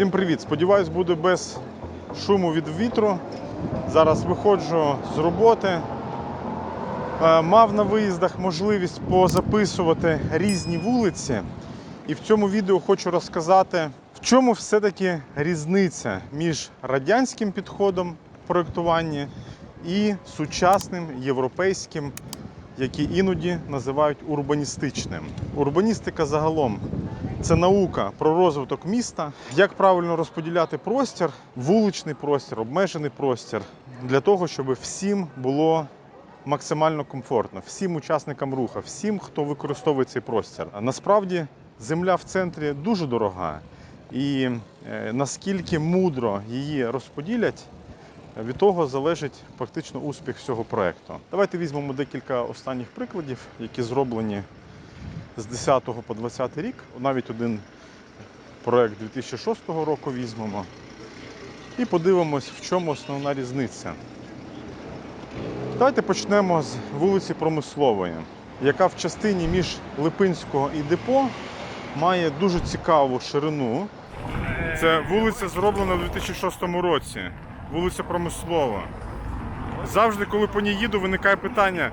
Всім привіт! Сподіваюсь, буде без шуму від вітру. Зараз виходжу з роботи. Е, Мав на виїздах можливість позаписувати різні вулиці. І в цьому відео хочу розказати, в чому все-таки різниця між радянським підходом проєктування і сучасним європейським, який іноді називають урбаністичним. Урбаністика загалом це наука про розвиток міста, як правильно розподіляти простір, вуличний простір, обмежений простір для того, щоб всім було максимально комфортно, всім учасникам руху, всім, хто використовує цей простір. А Насправді земля в центрі дуже дорога, і е, наскільки мудро її розподілять. Від того залежить фактично успіх всього проекту. Давайте візьмемо декілька останніх прикладів, які зроблені з 10 по 20 рік. Навіть один проект 2006 року візьмемо. І подивимось, в чому основна різниця. Давайте почнемо з вулиці Промислової, яка в частині між Липинського і депо має дуже цікаву ширину. Це вулиця зроблена у 2006 році. Вулиця Промислова. Завжди, коли по ній їду, виникає питання,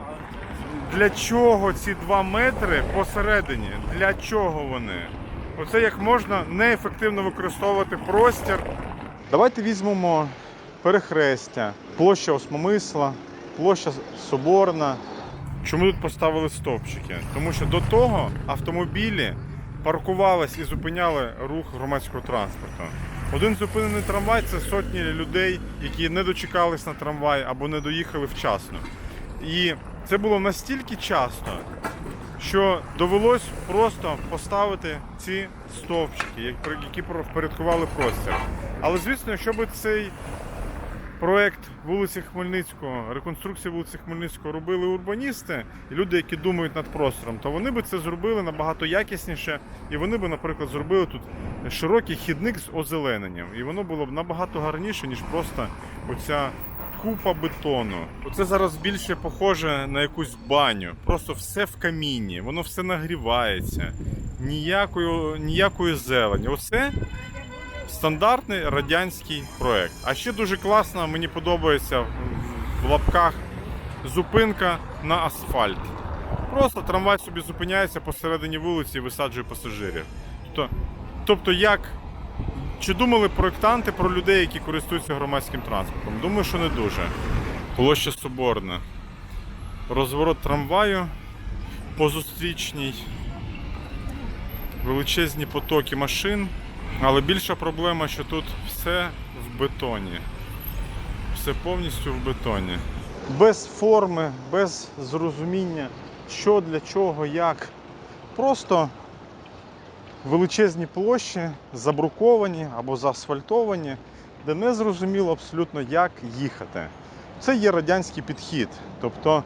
для чого ці два метри посередині? Для чого вони? Оце як можна неефективно використовувати простір. Давайте візьмемо перехрестя, площа Осмомисла, площа Соборна. Чому тут поставили стовпчики? Тому що до того автомобілі паркувались і зупиняли рух громадського транспорту. Один зупинений трамвай це сотні людей, які не дочекались на трамвай або не доїхали вчасно. І це було настільки часто, що довелось просто поставити ці стовпчики, як- які впорядкували простір. Але звісно, якщо б цей проект вулиці Хмельницького, реконструкції вулиці Хмельницького робили урбаністи і люди, які думають над простором, то вони би це зробили набагато якісніше, і вони би, наприклад, зробили тут широкий хідник з озелененням. І воно було б набагато гарніше, ніж просто оця купа бетону. Оце зараз більше похоже на якусь баню. Просто все в камінні, воно все нагрівається. Ніякої, ніякої зелені. Оце стандартний радянський проект. А ще дуже класно, мені подобається в- лапках зупинка на асфальт. Просто трамвай собі зупиняється посередині вулиці і висаджує пасажирів. Тобто, тобто як. Чи думали проєктанти про людей, які користуються громадським транспортом? Думаю, що не дуже. Площа Соборна. Розворот трамваю по зустрічній. Величезні потоки машин. Але більша проблема, що тут все в бетоні. Все повністю в бетоні. Без форми, без зрозуміння, що для чого, як. Просто величезні площі забруковані або заасфальтовані, де не зрозуміло абсолютно, як їхати. Це є радянський підхід. Тобто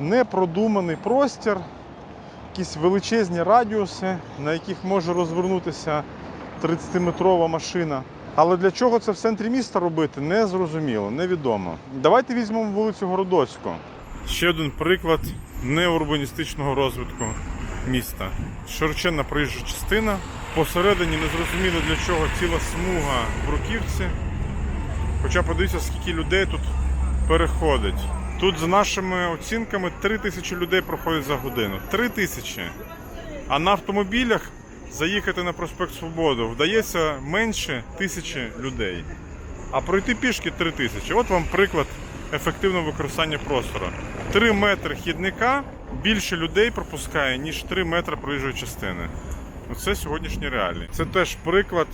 непродуманий простір, якісь величезні радіуси, на яких може розвернутися 30-метрова машина. Але для чого це в центрі міста робити, не зрозуміло, невідомо. Давайте візьмемо вулицю Городоцьку. Ще один приклад неурбаністичного розвитку міста. Широченна проїжджа частина. Посередині незрозуміло для чого ціла смуга в Бруківці. Хоча подивіться, скільки людей тут переходить. Тут, за нашими оцінками, 3 тисячі людей проходять за годину. 3 тисячі. А на автомобілях заїхати на проспект Свободи вдається менше тисячі людей. А пройти пішки 3 тисячі. От вам приклад ефективного використання простору. 3 метри хідника більше людей пропускає, ніж 3 метри проїжджої частини. Оце сьогоднішні реалії. Це теж приклад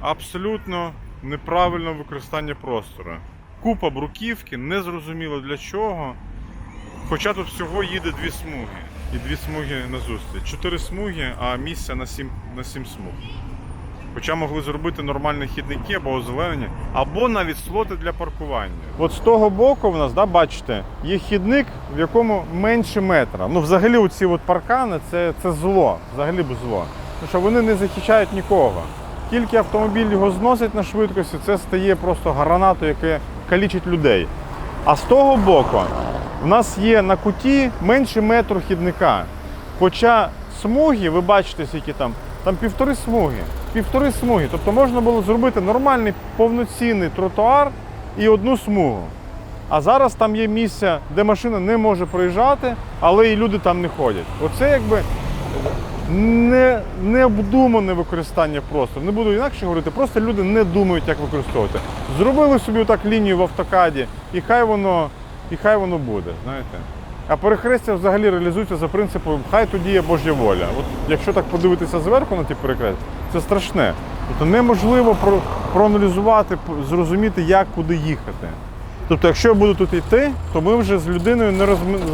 абсолютно неправильного використання простору. Купа бруківки, незрозуміло для чого. Хоча тут всього їде дві смуги. І дві смуги назустріч. Чотири смуги, а місця на сім, на сім смуг. Хоча могли зробити нормальні хідники або озеленення, або навіть слоти для паркування. От з того боку в нас, да, бачите, є хідник, в якому менше метра. Ну, взагалі, от паркани це, це зло, взагалі б зло. Тому що вони не захищають нікого. Тільки автомобіль його зносить на швидкості, це стає просто гранатою, яке калічить людей. А з того боку в нас є на куті менше метру хідника. Хоча смуги, ви бачите, скільки там, там півтори смуги. півтори смуги. Тобто можна було зробити нормальний повноцінний тротуар і одну смугу. А зараз там є місця, де машина не може проїжджати, але і люди там не ходять. Оце якби не, необдумане використання простору. Не буду інакше говорити, просто люди не думають, як використовувати. Зробили собі так лінію в автокаді, і хай воно, і хай воно буде. Знаєте. А перехрестя взагалі реалізується за принципом хай тоді є Божя воля. От якщо так подивитися зверху на ті перехрестя, це страшне. Тобто неможливо про, проаналізувати, зрозуміти, як куди їхати. Тобто, якщо я буду тут йти, то ми вже з людиною не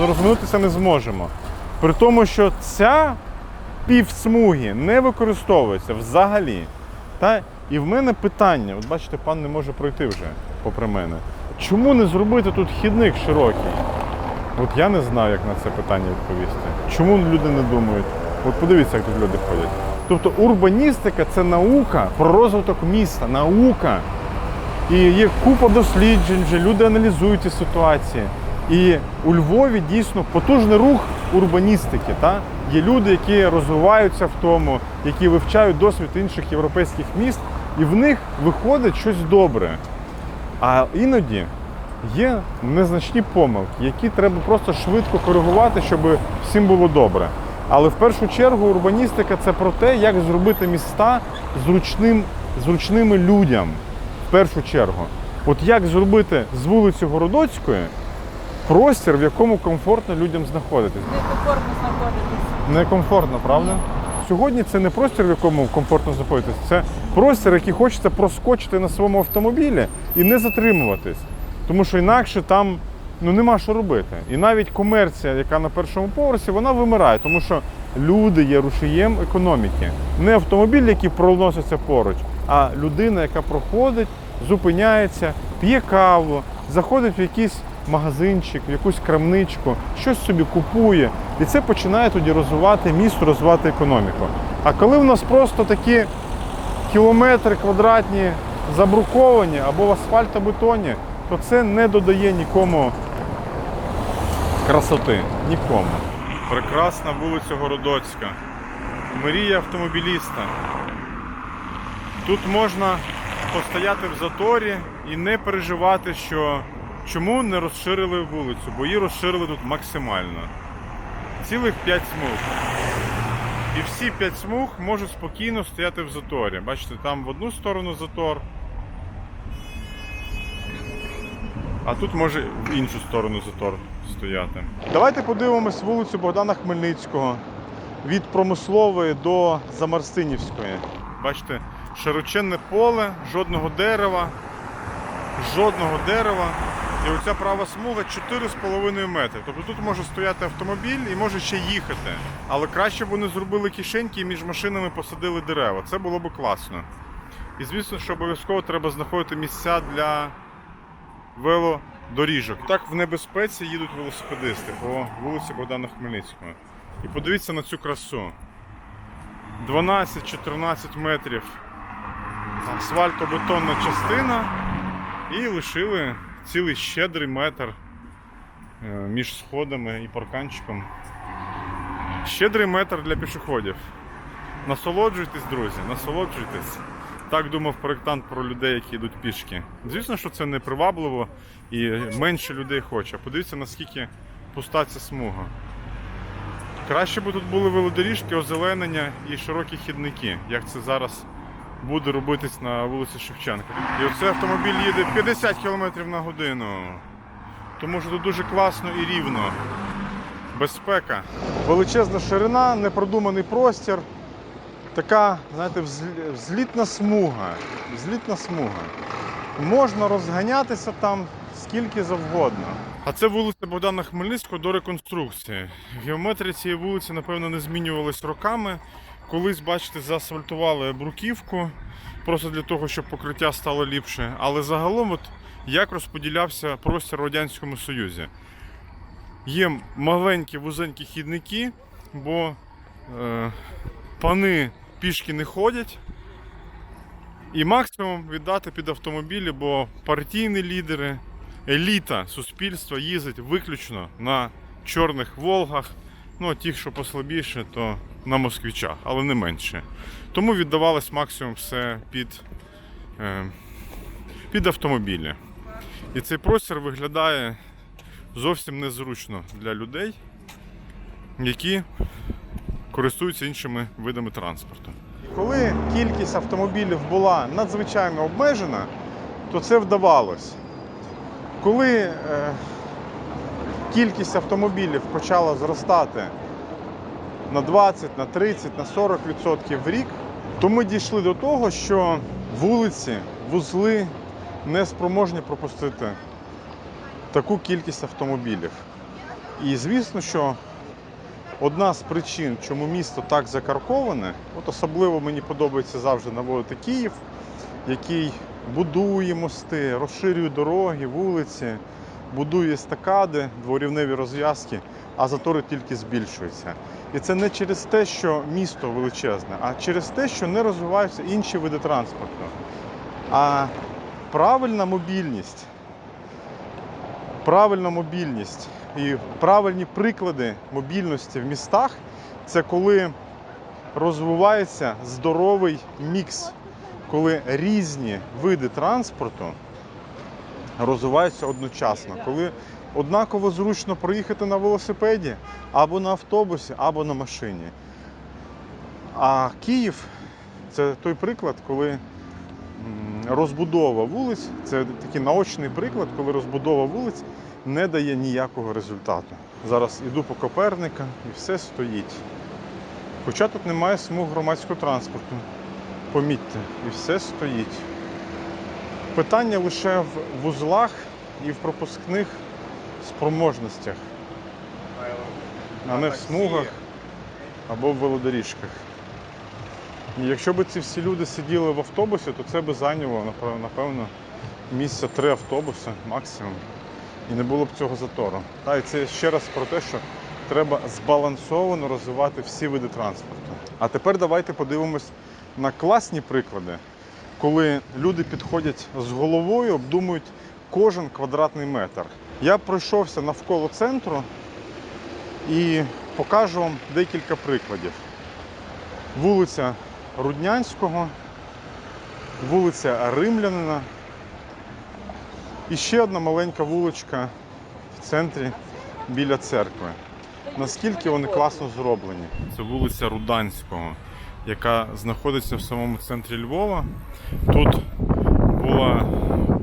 розминутися не зможемо. При тому, що ця півсмуги не використовується взагалі. Та? І в мене питання: от бачите, пан не може пройти вже попри мене. Чому не зробити тут хідник широкий? От я не знаю, як на це питання відповісти. Чому люди не думають? От подивіться, як тут люди ходять. Тобто урбаністика це наука про розвиток міста, наука. І є купа досліджень, вже люди аналізують ці ситуації. І у Львові дійсно потужний рух урбаністики. Та? Є люди, які розвиваються в тому, які вивчають досвід інших європейських міст, і в них виходить щось добре. А іноді є незначні помилки, які треба просто швидко коригувати, щоб всім було добре. Але в першу чергу урбаністика це про те, як зробити міста зручним, зручними людям. В першу чергу. От як зробити з вулиці Городоцької простір, в якому комфортно людям знаходитись. Некомфортно знаходитись. Некомфортно, правда? Сьогодні це не простір, в якому комфортно знаходитись, це простір, який хочеться проскочити на своєму автомобілі і не затримуватись. Тому що інакше там ну, нема що робити. І навіть комерція, яка на першому поверсі, вона вимирає, тому що люди є рушієм економіки. Не автомобіль, який проноситься поруч, а людина, яка проходить, зупиняється, п'є каву, заходить в якийсь магазинчик, якусь крамничку, щось собі купує. І це починає тоді розвивати місто, розвивати економіку. А коли в нас просто такі кілометри квадратні забруковані або в асфальтобетоні, то це не додає нікому красоти. Нікому. Прекрасна вулиця Городоцька. Мрія автомобіліста. Тут можна постояти в заторі і не переживати, що чому не розширили вулицю, бо її розширили тут максимально. Цілих 5 смуг. І всі 5 смуг можуть спокійно стояти в заторі. Бачите, там в одну сторону затор. А тут може в іншу сторону затор стояти. Давайте подивимось вулицю Богдана Хмельницького від промислової до Замарстинівської. Бачите, широченне поле, жодного дерева, жодного дерева. І оця права смуга 4,5 метри. Тобто тут може стояти автомобіль і може ще їхати. Але краще б вони зробили кишеньки і між машинами посадили дерева. Це було б класно. І звісно, що обов'язково треба знаходити місця для велодоріжок. Так в небезпеці їдуть велосипедисти по вулиці Богдана Хмельницького. І подивіться на цю красу. 12-14 метрів асфальтобетонна частина і лишили цілий щедрий метр е, між сходами і парканчиком. Щедрий метр для пішоходів. Насолоджуйтесь, друзі, насолоджуйтесь. Так думав проєктант про людей, які йдуть пішки. Звісно, що це не привабливо і менше людей хоче. Подивіться, наскільки пуста ця смуга. Краще б тут були велодоріжки, озеленення і широкі хідники, як це зараз буде робитись на вулиці Шевченка. І оцей автомобіль їде 50 км на годину. Тому що тут дуже класно і рівно. Безпека. Величезна ширина, непродуманий простір. Така, знаєте, взлітна смуга. Взлітна смуга. Можна розганятися там скільки завгодно. А це вулиця Богдана Хмельницького до реконструкції. Геометрія цієї вулиці, напевно, не змінювалась роками. Колись, бачите, заасфальтували бруківку просто для того, щоб покриття стало ліпше. Але загалом, от як розподілявся простір в Радянському Союзі. Є маленькі вузенькі хідники, бо е, пани пішки не ходять. І максимум віддати під автомобілі, бо партійні лідери, еліта суспільства їздить виключно на чорних Волгах. Ну, а ті, що послабіше, то на москвичах, але не менше. Тому віддавалось максимум все під, е, під автомобілі. І цей простір виглядає зовсім незручно для людей, які користуються іншими видами транспорту. Коли кількість автомобілів була надзвичайно обмежена, то це вдавалось. Коли е, кількість автомобілів почала зростати на 20, на 30, на 40% в рік, то ми дійшли до того, що вулиці, вузли не спроможні пропустити таку кількість автомобілів. І звісно, що одна з причин, чому місто так закарковане, от особливо мені подобається завжди наводити Київ, який будує мости, розширює дороги, вулиці, будує естакади, дворівневі розв'язки, а затори тільки збільшуються. І це не через те, що місто величезне, а через те, що не розвиваються інші види транспорту. А правильна мобільність, правильна мобільність і правильні приклади мобільності в містах це коли розвивається здоровий мікс, коли різні види транспорту розвиваються одночасно, коли однаково зручно проїхати на велосипеді або на автобусі, або на машині. А Київ це той приклад, коли розбудова вулиць, це такий наочний приклад, коли розбудова вулиць не дає ніякого результату. Зараз іду по Коперника і все стоїть. Хоча тут немає смуг громадського транспорту. Помітьте, і все стоїть. Питання лише в вузлах і в пропускних спроможностях, а не в смугах або в велодоріжках. І якщо б ці всі люди сиділи в автобусі, то це би зайняло, напев- напевно, місця три автобуси максимум. І не було б цього затору. Та, і це ще раз про те, що треба збалансовано розвивати всі види транспорту. А тепер давайте подивимось на класні приклади, коли люди підходять з головою, обдумують кожен квадратний метр. Я пройшовся навколо центру і покажу вам декілька прикладів. Вулиця Руднянського, вулиця Римлянина і ще одна маленька вуличка в центрі біля церкви. Наскільки вони класно зроблені? Це вулиця Руданського, яка знаходиться в самому центрі Львова. Тут була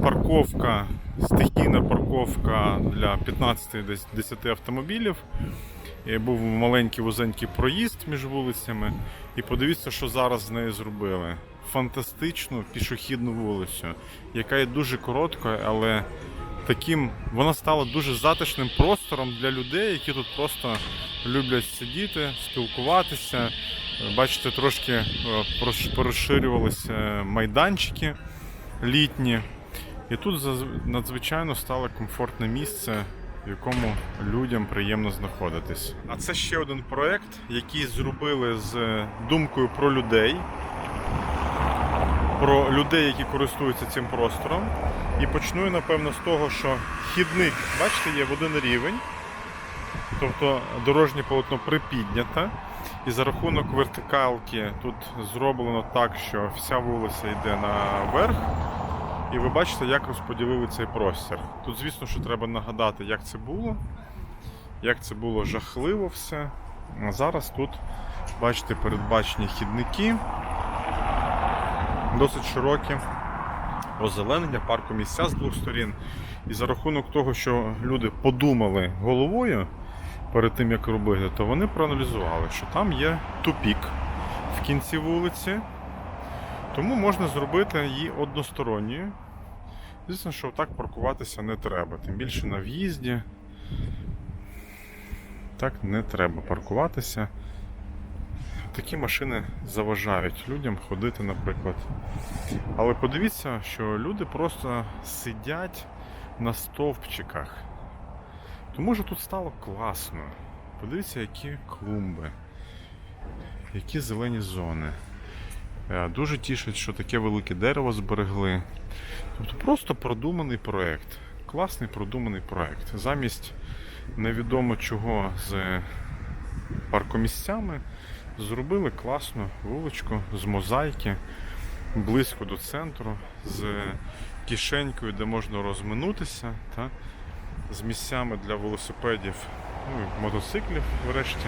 парковка, стихійна парковка для 15-10 автомобілів. І був маленький вузенький проїзд між вулицями. І подивіться, що зараз з нею зробили. Фантастичну пішохідну вулицю, яка є дуже короткою, але таким вона стала дуже затишним простором для людей, які тут просто люблять сидіти, спілкуватися. Бачите, трошки е, порозширювалися майданчики літні. І тут надзвичайно стало комфортне місце, в якому людям приємно знаходитись. А це ще один проект, який зробили з думкою про людей, про людей, які користуються цим простором. І почну напевно, з того, що хідник, бачите, є в один рівень. Тобто дорожнє полотно припіднято. І за рахунок вертикалки тут зроблено так, що вся вулиця йде наверх. І ви бачите, як розподілили цей простір. Тут, звісно, що треба нагадати, як це було, як це було жахливо все. А зараз тут, бачите, передбачені хідники, досить широкі, озеленення, парку місця з двох сторін. І за рахунок того, що люди подумали головою перед тим, як робити, то вони проаналізували, що там є тупік в кінці вулиці. Тому можна зробити її односторонньою. Звісно, що так паркуватися не треба. Тим більше на в'їзді. Так не треба паркуватися. Такі машини заважають людям ходити, наприклад. Але подивіться, що люди просто сидять на стовпчиках. Тому що тут стало класно. Подивіться, які клумби, які зелені зони. Е, Дуже тішить, що таке велике дерево зберегли. Тобто просто продуманий проект. Класний продуманий проект. Замість невідомо чого з паркомісцями Зробили класну вуличку з мозаїки, близько до центру, з кишенькою, де можна розминутися, та, з місцями для велосипедів, ну, мотоциклів врешті.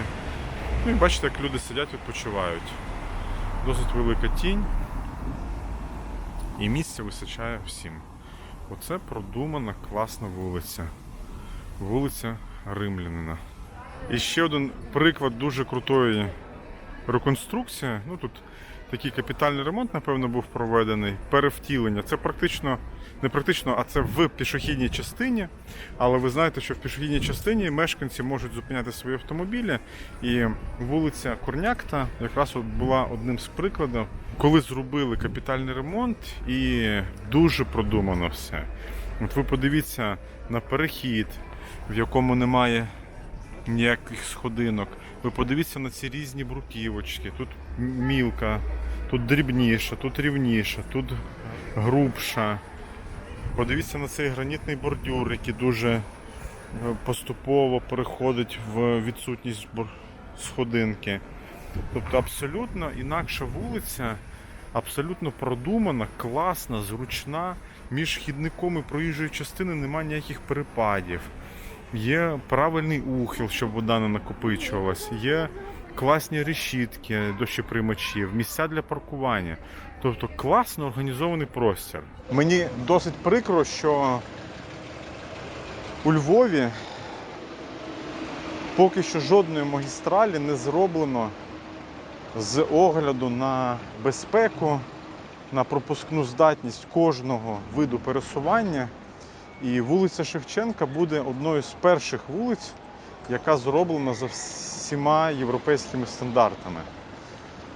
Ну і бачите, як люди сидять, відпочивають. Досить велика тінь. І місця вистачає всім. Оце продумана класна вулиця. Вулиця Римлянина. І ще один приклад дуже крутої реконструкції. Ну тут такий капітальний ремонт, напевно, був проведений. Перевтілення. Це практично, не практично, а це в пішохідній частині. Але ви знаєте, що в пішохідній частині мешканці можуть зупиняти свої автомобілі. І вулиця Корнякта якраз от була одним з прикладів, коли зробили капітальний ремонт і дуже продумано все. От ви подивіться на перехід, в якому немає ніяких сходинок. Ви подивіться на ці різні бруківочки. Тут мілка, тут дрібніша, тут рівніша, тут грубша. Подивіться на цей гранітний бордюр, який дуже е, поступово переходить в відсутність сходинки. Тобто абсолютно інакша вулиця, абсолютно продумана, класна, зручна. Між хідником і проїжджою частиною немає ніяких перепадів. Є правильний ухил, щоб вода не накопичувалась, є класні решітки дощоприймачів, місця для паркування. Тобто класно організований простір. Мені досить прикро, що у Львові поки що жодної магістралі не зроблено з огляду на безпеку, на пропускну здатність кожного виду пересування. І вулиця Шевченка буде одною з перших вулиць, яка зроблена за всіма європейськими стандартами.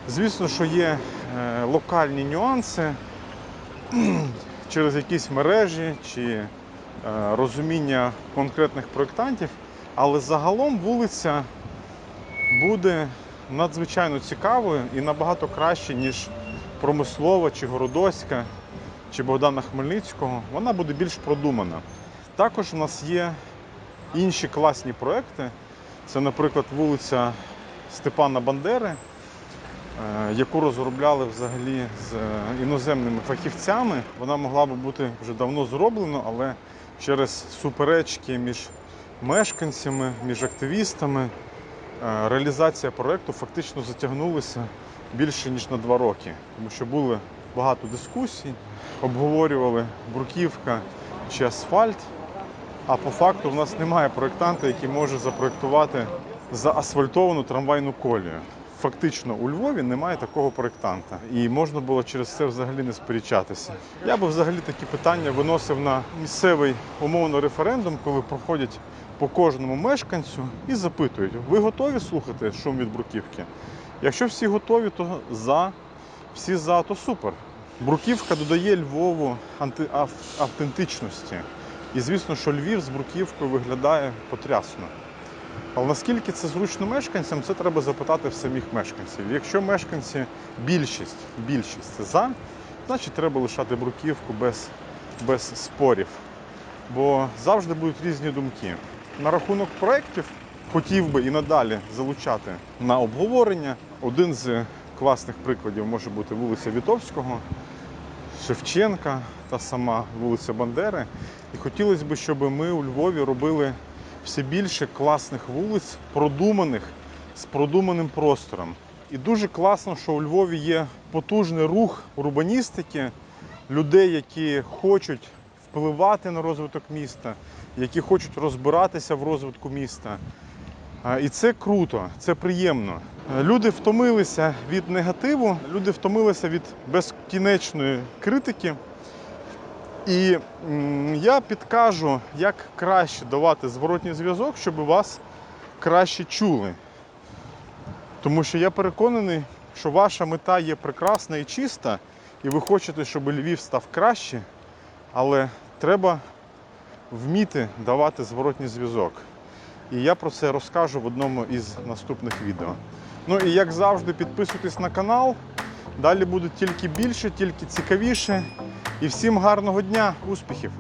Звісно, що є е, локальні нюанси через якісь мережі чи е, розуміння конкретних проєктантів, але загалом вулиця буде надзвичайно цікавою і набагато краще, ніж промислова чи городоська чи Богдана Хмельницького, вона буде більш продумана. Також у нас є інші класні проекти. Це, наприклад, вулиця Степана Бандери, е, яку розробляли взагалі з е, іноземними фахівцями. Вона могла би бути вже давно зроблена, але через суперечки між мешканцями, між активістами е, реалізація проекту фактично затягнулася більше ніж на два роки, тому що були багато дискусій, обговорювали бруківка чи асфальт. А по факту в нас немає проєктанта, який може запроєктувати заасфальтовану трамвайну колію. Фактично у Львові немає такого проєктанта. І можна було через це взагалі не сперечатися. Я би взагалі такі питання виносив на місцевий умовно референдум, коли проходять по кожному мешканцю і запитують: ви готові слухати шум від бруківки? Якщо всі готові, то за, всі за, то супер. Бруківка додає Львову автентичності. І звісно, що Львів з бруківкою виглядає потрясно. Але наскільки це зручно мешканцям, це треба запитати в самих мешканців. Якщо мешканці більшість, більшість за, значить треба лишати бруківку без, без спорів. Бо завжди будуть різні думки. На рахунок проєктів хотів би і надалі залучати на обговорення. Один з класних прикладів може бути вулиця Вітовського, Шевченка, та сама вулиця Бандери. І хотілося б, щоб ми у Львові робили все більше класних вулиць, продуманих з продуманим простором. І дуже класно, що у Львові є потужний рух урбаністики, людей, які хочуть впливати на розвиток міста, які хочуть розбиратися в розвитку міста. І це круто, це приємно. Люди втомилися від негативу, люди втомилися від безкінечної критики. І я підкажу, як краще давати зворотній зв'язок, щоб вас краще чули. Тому що я переконаний, що ваша мета є прекрасна і чиста, і ви хочете, щоб Львів став краще, але треба вміти давати зворотній зв'язок. І я про це розкажу в одному із наступних відео. Ну і як завжди, підписуйтесь на канал. Далі буде тільки більше, тільки цікавіше. І всім гарного дня, успіхів!